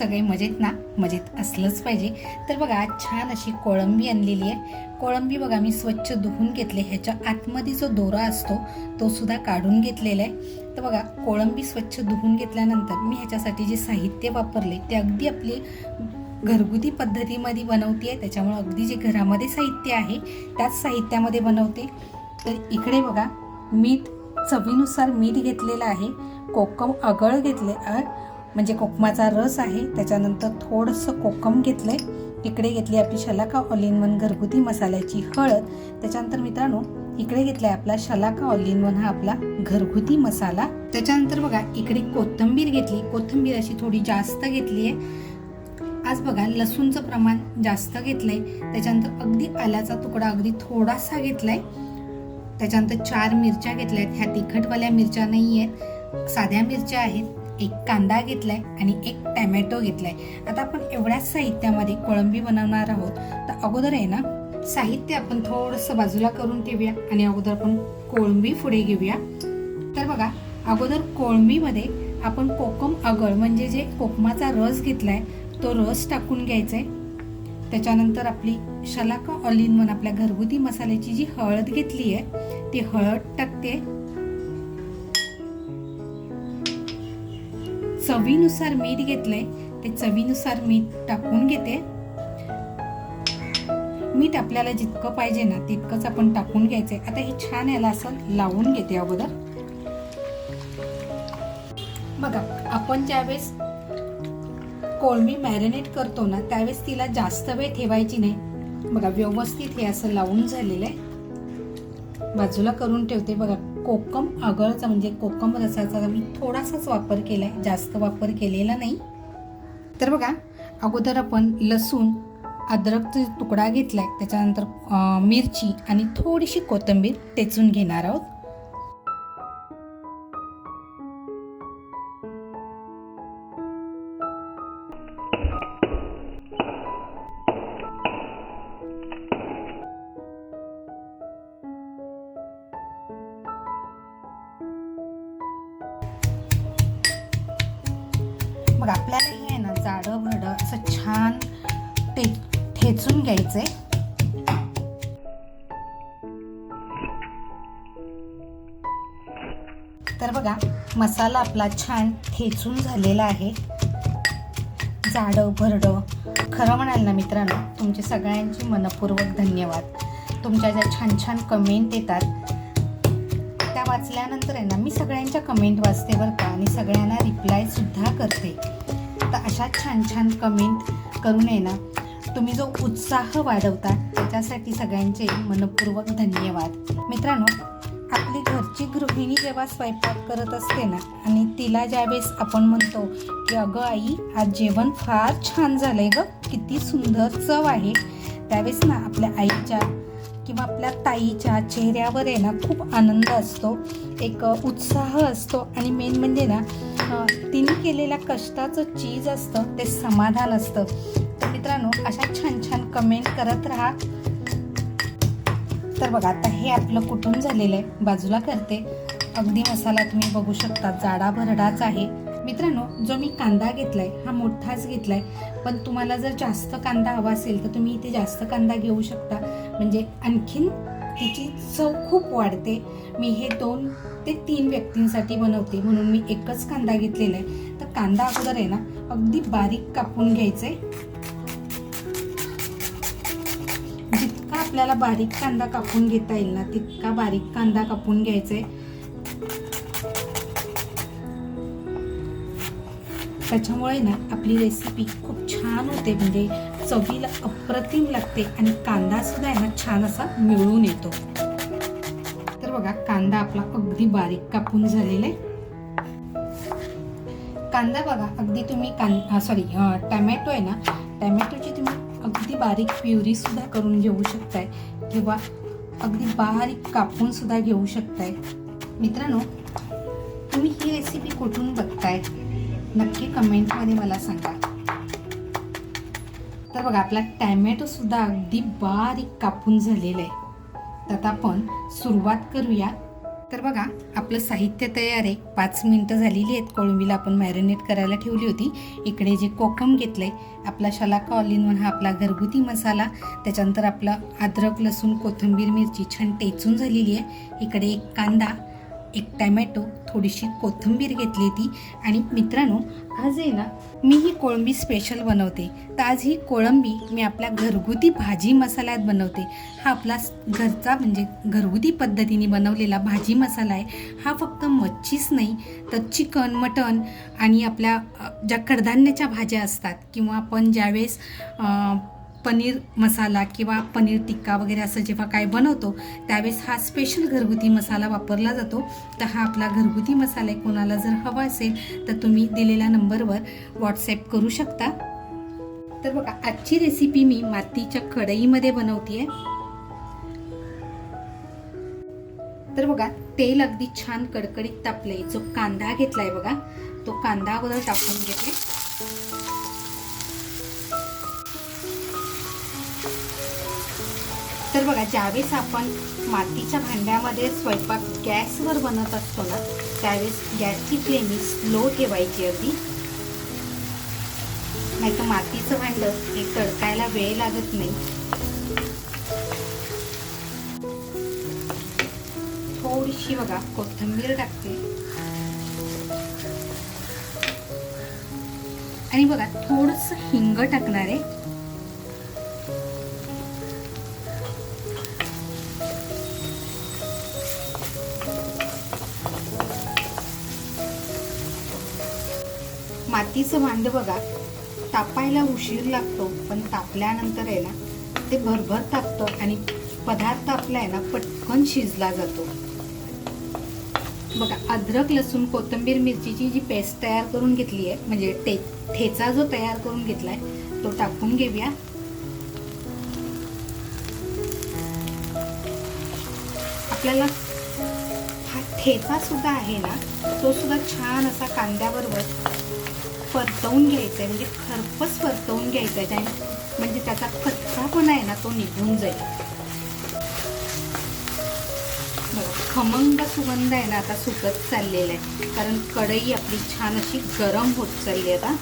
सगळे मजेत ना? मजेत असलंच पाहिजे. तर बघा छान अशी कोळंबी आणलेली आहे. कोळंबी बघा मी स्वच्छ धुवून घेतले. ह्याच्या आतमध्ये जो दोरा असतो तो सुद्धा काढून घेतलेला आहे. तर बघा कोळंबी स्वच्छ धुवून घेतल्यानंतर मी ह्याच्यासाठी जे साहित्य वापरले ते अगदी आपले घरगुती पद्धतीमध्ये बनवते. आहे त्याच्यामुळे अगदी जे घरामध्ये साहित्य आहे त्याच साहित्यामध्ये बनवते. तर इकडे बघा मीठ चवीनुसार मीठ घेतलेलं आहे. कोकम आगळ घेतले म्हणजे कोकमाचा रस आहे. त्याच्यानंतर थोडंसं कोकम घेतलंय. इकडे घेतली आपली शलाका ऑल इन वन घरगुती मसाल्याची हळद. त्याच्यानंतर मित्रांनो इकडे घेतलाय आपला शलाका ऑल इन वन हा आपला घरगुती मसाला. त्याच्यानंतर बघा इकडे कोथिंबीर घेतली. कोथिंबीर अशी थोडी जास्त घेतली आहे. आज बघा लसूणचं प्रमाण जास्त घेतलंय. त्याच्यानंतर अगदी आल्याचा तुकडा अगदी थोडासा घेतलाय. त्याच्यानंतर चार मिरच्या घेतल्या आहेत ह्या तिखटवाल्या मिरच्या नाही आहेत साध्या मिरच्या आहेत. एक कांदा घेतलाय आणि एक टॅमॅटो घेतलाय. आता आपण एवढ्याच साहित्यामध्ये कोळंबी बनवणार आहोत. तर अगोदर आहे ना साहित्य आपण थोडंसं बाजूला करून ठेवूया आणि अगोदर आपण कोळंबी पुढे घेऊया. तर बघा अगोदर कोळंबीमध्ये आपण कोकम अगळ म्हणजे जे कोकमाचा रस घेतलाय तो रस टाकून घ्यायचा आहे त्याच्यानंतर आपली शलाका ऑलिन म्हणून आपल्या घरगुती मसाल्याची जी हळद घेतली आहे ती हळद टाकते. चवीनुसार मीठ घेतलंय ते चवीनुसार मीठ टाकून घेते. मीठ आपल्याला जितकं पाहिजे ना तितकंच आपण टाकून घ्यायचंय. आता हे छान याला असं लावून घेते अगोदर. बघा आपण ज्यावेळेस कोळमी मॅरिनेट करतो ना त्यावेळेस तिला जास्त वेळ ठेवायची नाही. बघा व्यवस्थित हे असं लावून झालेलं आहे. बाजूला करून ठेवते. बघा कोकम आगळचा म्हणजे कोकम रसाचा मी थोडासाच वापर केला आहे जास्त वापर केलेला नाही. तर बघा अगोदर आपण लसूण अद्रकचा तुकडा घेतला आहे त्याच्यानंतर मिरची आणि थोडीशी कोथिंबीर टेचून घेणार आहोत. छान टे ठेचून घ्यायचंय तर बघा मसाला आपला छान ठेचून झालेला आहे. जाडं भरडं खरं म्हणाल ना मित्रांनो तुमचे सगळ्यांचे मनपूर्वक धन्यवाद. तुमच्या ज्या छान छान कमेंट येतात त्या वाचल्यानंतर आहे ना मी सगळ्यांच्या कमेंट वाचते बरं का आणि सगळ्यांना रिप्लाय सुद्धा करते. तर अशा छान छान कमेंट करून आहे ना? तुम्ही जो उत्साह वाढवता त्याच्यासाठी सगळ्यांचे मनपूर्वक धन्यवाद. मित्रांनो आपली घरची गृहिणी जेव्हा स्वयंपाक करत असते ना आणि तिला ज्यावेळेस आपण म्हणतो की अगं आई आज जेवण फार छान झालंय ग किती सुंदर चव आहे त्यावेळेस ना आपल्या आईच्या किंवा आपल्या ताईच्या चेहऱ्यावर आहे ना खूप आनंद असतो एक उत्साह असतो. आणि मेन म्हणजे ना तिने केलेल्या कष्टाचं चीज असतं ते समाधान असतं. तर मित्रांनो अशा छान छान कमेंट करत राहा. तर बघा आता हे आपलं कुठून झालेलं आहे. बाजूला करते. अगदी मसाला तुम्ही बघू शकता जाडा भरडाच आहे. मित्रांनो जो मी कांदा घेतलाय हा मोठाच घेतलाय. पण तुम्हाला जर जास्त कांदा हवा असेल तर तुम्ही इथे जास्त कांदा घेऊ शकता. म्हणजे आणखीन तिची चव खूप वाढते. मी हे दोन ते तीन व्यक्तींसाठी बनवते. म्हणून मी एकच कांदा घेतलेला आहे. तर कांदा अगोदर आहे ना अगदी बारीक कापून घ्यायचे जितका आपल्याला बारीक कांदा कापून घेता येईल ना तितका बारीक कांदा कापून घ्यायचा आहे त्याच्यामुळे ना आपली रेसिपी खूप छान होते. म्हणजे चवीला अप्रतिम लागते आणि कांदा सुद्धा आहे ना छान असा मिळून येतो. तर बघा कांदा आपला अगदी बारीक कापून झालेला आहे. कांदा बघा अगदी तुम्ही कां सॉरी टॅमॅटो आहे ना टॅमॅटोची तुम्ही अगदी बारीक प्युरी सुद्धा करून घेऊ शकताय किंवा अगदी बारीक कापून सुद्धा घेऊ शकताय. मित्रांनो तुम्ही ही रेसिपी कुठून बघताय? नक्की कमेंटमध्ये मला सांगा. तर बघा आपला टॅमॅटोसुद्धा अगदी बारीक कापून झालेला आहे. तर आता आपण सुरुवात करूया. तर बघा आपलं साहित्य तयार आहे. पाच मिनटं झालेली आहेत. कोळंबीला आपण मॅरिनेट करायला ठेवली होती. इकडे जे कोकम घेतलं आहे आपला शलाका ऑलिनवन वन हा आपला घरगुती मसाला. त्याच्यानंतर आपला अद्रक लसूण कोथिंबीर मिरची छान टेचून झालेली आहे. इकडे एक कांदा एक टॅमॅटो थोडीशी कोथिंबीर घेतली ती आणि मित्रांनो आज आहे ना मी ही कोळंबी स्पेशल बनवते. तर आज ही कोळंबी मी आपल्या घरगुती भाजी मसाल्यात बनवते. हा आपला घरचा म्हणजे घरगुती पद्धतीने बनवलेला भाजी मसाला आहे. हा फक्त मच्छीच नाही तर चिकन मटन आणि आपल्या ज्या कडधान्याच्या भाज्या असतात किंवा आपण ज्यावेळेस पनीर मसाला किंवा पनीर टिक्का वगैरे असं जेव्हा काय बनवतो त्यावेळेस हा स्पेशल घरगुती मसाला वापरला जातो. तर हा आपला घरगुती मसाला आहे. कोणाला जर हवा असेल तर तुम्ही दिलेल्या नंबरवर व्हॉट्सॲप करू शकता. तर बघा आजची रेसिपी मी मातीच्या कढईमध्ये बनवते तर बघा तेल अगदी छान कडकडीत तापले जो कांदा घेतलाय बघा तो कांदा अगोदर टाकून घेते. तर बघा ज्यावेळेस आपण मातीच्या भांड्यामध्ये स्वयंपाक गॅसवर बनत असतो ना त्यावेळेस गॅसची फ्लेम स्लो ठेवायची अगदी. नाही तर मातीचं भांडं हे तडकायला वेळ लागत नाही. थोडीशी बघा कोथिंबीर टाकते. आणि बघा थोडस हिंग टाकणार आहे. मातीचं भांड बघा तापायला उशीर लागतो पण तापल्यानंतर आहे ना ते भरभर तापतं आणि पदार्थ आपला आहे ना पटकन शिजला जातो. बघा अद्रक लसूण कोथिंबीर मिरचीची जी पेस्ट तयार करून घेतली आहे म्हणजे टे ठेचा जो तयार करून घेतलाय तो टाकून घेऊया. आपल्याला हा ठेचा सुद्धा आहे ना तो सुद्धा छान असा कांद्याबरोबर परतवून घ्यायचा आहे म्हणजे खरपच परतवून घ्यायचा आहे त्याने. म्हणजे त्याचा कच्चापणा आहे ना तो निघून जाईल. खमंग सुगंध आहे ना आता सुकत चाललेला आहे. कारण कढई आपली छान अशी गरम होत चालली आहे आता.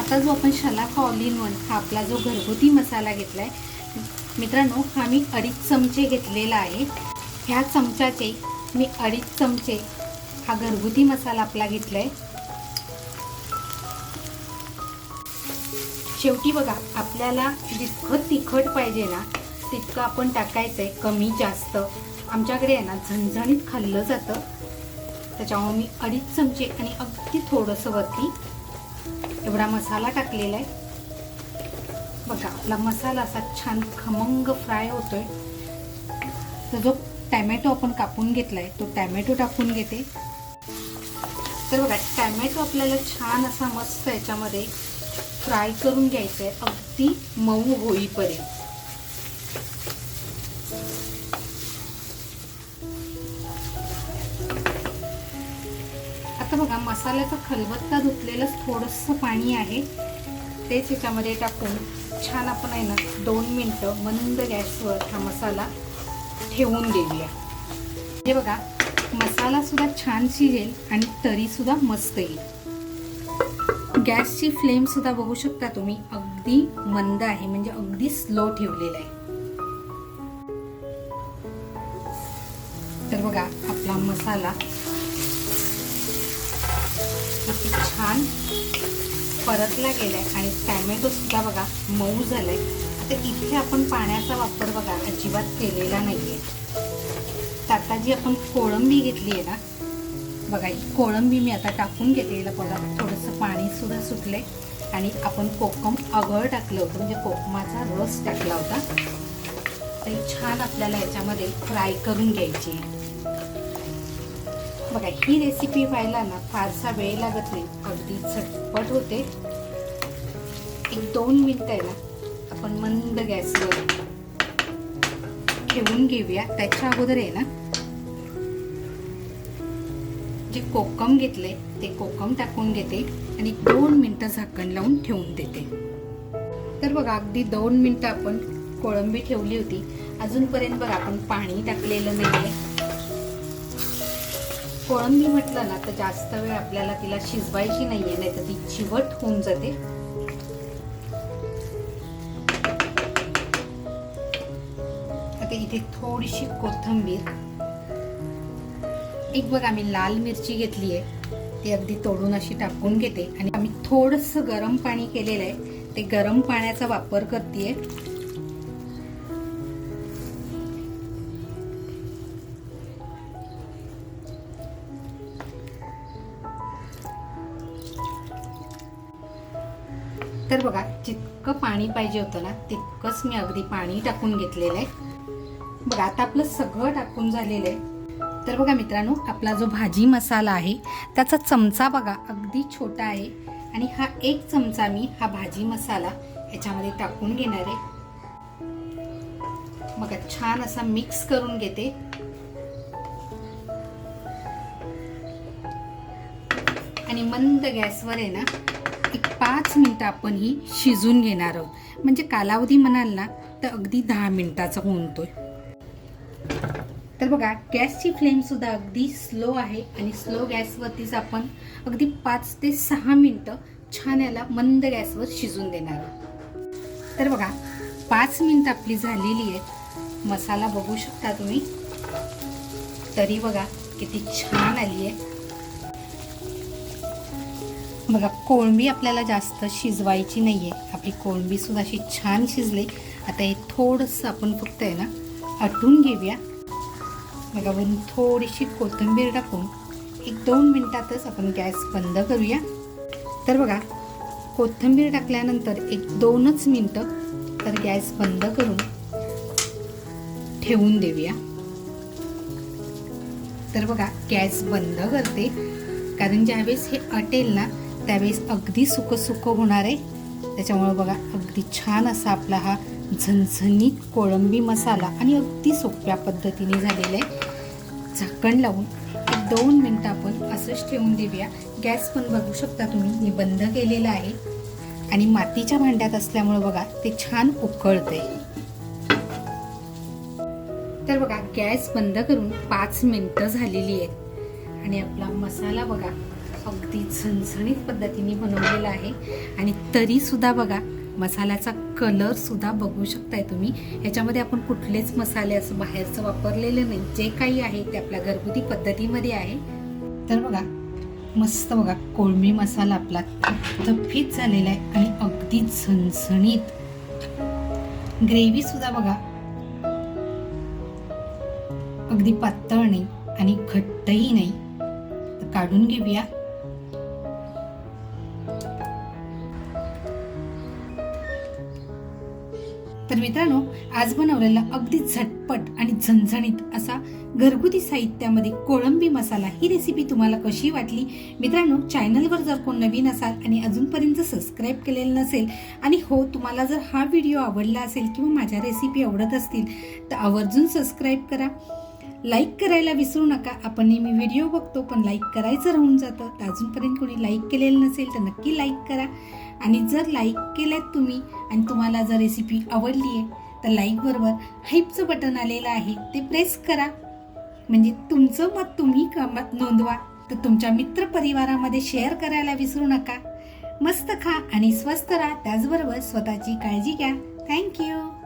आता जो आपण शलाका ऑल इन वन हा आपला जो घरगुती मसाला घेतलाय मित्रांनो हा मी अडीच चमचे घेतलेला आहे. ह्या चमच्याचे मी अडीच चमचे हा घरगुती मसाला आपला घेतलाय. शेवटी बघा आपल्याला जितकं तिखट पाहिजे ना तितकं आपण टाकायचं आहे कमी जास्त. आमच्याकडे आहे ना झणझणीत खाल्लं जातं. त्याच्यामुळे मी अडीच चमचे आणि अगदी थोडंसं वरती एवढा मसाला टाकलेला आहे. बघा आपला मसाला असा छान खमंग फ्राय होतोय. तर जो टॅमॅटो आपण कापून घेतला आहे तो टॅमॅटो टाकून घेते. तर बघा टॅमॅटो आपल्याला छान असा मस्त याच्यामध्ये फ्राय करून घ्यायचा आहे अगदी मऊ होईपर्यंत. आता बघा मसाल्याचा खलबत्ता धुतलेलंच थोडंसं पाणी आहे. तेच याच्यामध्ये टाकून छान आपण आहे ना दोन मिनटं मंद गॅसवर हा मसाला ठेवून देऊया. हे बघा मसालासुद्धा छान शिजेल आणि तरीसुद्धा मस्त येईल. गॅसची फ्लेमसुद्धा बघू शकता तुम्ही अगदी मंद आहे म्हणजे अगदी स्लो ठेवलेला आहे. तर बघा आपला मसाला किती छान परतला गेलाय आणि टॅमॅटो सुद्धा बघा मऊ झालाय. तर इथे आपण पाण्याचा वापर बघा अजिबात केलेला नाहीये. तर आता जी आपण कोळंबी घेतली आहे ना बघा कोळंबी मी आता टाकून घेतलेलं बघा थोडंसं पाणीसुद्धा सुटलं सुटलंय. आणि आपण कोकम अगळ टाकलं होतं म्हणजे कोकमाचा रस टाकला होता. तर छान आपल्याला याच्यामध्ये फ्राय करून घ्यायची आहे. बघा ही रेसिपी व्हायला ना फारसा वेळ लागत नाही. अगदी झटपट होते. एक दोन मिनटं आहे ना आपण मंद गॅसवर ठेवून घेऊया. त्याच्या अगोदर आहे ना जे कोकम घेतले ते कोकम टाकून घेते आणि दोन मिनटं झाकण लावून ठेवून देते. तर बघा अगदी दोन मिनटं आपण कोळंबी ठेवली होती. अजूनपर्यंत बघा आपण पाणी टाकलेलं नाही कोळंबी म्हटलं ना तर जास्त वेळ आपल्याला तिला शिजवायची नाहीये नाही तर ती चिवट होऊन जाते. आता इथे थोडीशी कोथिंबीर. एक बघ आम्ही लाल मिरची घेतली आहे. ती अगदी तोडून अशी टाकून घेते. आणि आम्ही थोडस गरम पाणी केलेलं आहे. ते गरम पाण्याचा वापर करते तर बघा जितकं पाणी पाहिजे होतं ना तितकंच मी अगदी पाणी टाकून घेतलेलं आहे. बघा आता आपलं सगळं टाकून झालेलं आहे. तर बघा मित्रांनो आपला जो भाजी मसाला आहे त्याचा चमचा बघा अगदी छोटा आहे. आणि हा एक चमचा मी हा भाजी मसाला ह्याच्यामध्ये टाकून घेणार आहे. बघा छान असा मिक्स करून घेते. आणि मंद गॅसवर आहे ना एक पाच मिनटं आपण ही शिजून घेणार आहोत. म्हणजे कालावधी म्हणाल ना तर अगदी दहा मिनिटाचा आहे तर बघा गॅसची फ्लेमसुद्धा अगदी स्लो आहे आणि स्लो गॅसवरतीच आपण अगदी पाच ते सहा मिनटं छान याला मंद गॅसवर शिजून देणार आहोत. तर बघा पाच मिनटं आपली झालेली आहे मसाला बघू शकता तुम्ही. तरी बघा किती छान आली आहे. बघा कोळंबी आपल्याला जास्त शिजवायची नाही आहे आपली कोळंबीसुद्धा अशी छान शिजली. आता हे थोडंसं आपण फक्त आहे ना आटून घेऊया. बघा थोडीशी कोथिंबीर टाकून एक दोन मिनटातच आपण गॅस बंद करूया. तर बघा कोथिंबीर टाकल्यानंतर एक दोनच मिनटं तर गॅस बंद करून ठेवून देऊया. तर बघा गॅस बंद करते. कारण ज्यावेळेस हे अटेल ना त्यावेळेस अगदी सुकं होणार आहे. त्याच्यामुळे बघा अगदी छान असा आपला हा झणझणीत कोळंबी मसाला आणि अगदी सोप्या पद्धतीने झालेला आहे. झाकण लावून एक दोन मिनटं आपण असंच ठेवून देऊया. गॅस पण बघू शकता तुम्ही मी बंद केलेला आहे. आणि मातीच्या भांड्यात असल्यामुळे बघा ते छान उकळते तर बघा गॅस बंद करून पाच मिनटं झालेली आहेत. आणि आपला मसाला बघा अगदी झणझणीत पद्धतीने बनवलेला आहे. आणि तरीसुद्धा बघा मसाल्याचा कलर सुद्धा बघू शकताय तुम्ही. याच्यामध्ये आपण कुठलेच मसाले असं बाहेरचं वापरलेलं नाही. जे काही आहे ते आपल्या घरगुती पद्धतीमध्ये आहे. तर बघा मस्त बघा कोळंबी मसाला आपला थप्पीत झालेला आहे आणि अगदी झणझणीत. ग्रेव्ही सुद्धा बघा. अगदी पातळ नाही आणि घट्टही नाही. तर काढून घेऊया. तर मित्रांनो आज बनवलेला अगदी झटपट आणि झणझणीत असा घरगुती साहित्यामध्ये कोळंबी मसाला ही रेसिपी तुम्हाला कशी वाटली? मित्रांनो चॅनलवर जर कोण नवीन असाल आणि अजूनपर्यंत सबस्क्राईब केलेलं नसेल आणि हो तुम्हाला जर हा व्हिडिओ आवडला असेल किंवा माझ्या रेसिपी आवडत असतील तर आवर्जून सबस्क्राईब करा. लाईक करायला विसरू नका. आपण नेहमी व्हिडिओ बघतो पण लाईक करायचं राहून जातं. तर अजूनपर्यंत कोणी लाईक केलेलं नसेल तर नक्की लाईक करा. आणि जर लाईक केल्यात तुम्ही आणि तुम्हाला जर रेसिपी आवडली आहे तर लाईकबरोबर हाईपचं बटन आलेलं आहे ते प्रेस करा. म्हणजे तुमचं मत तुम्ही कमत नोंदवा. तर तुमच्या मित्रपरिवारामध्ये शेअर करायला विसरू नका. मस्त खा आणि स्वस्त राहा. त्याचबरोबर स्वतःची काळजी घ्या. थँक्यू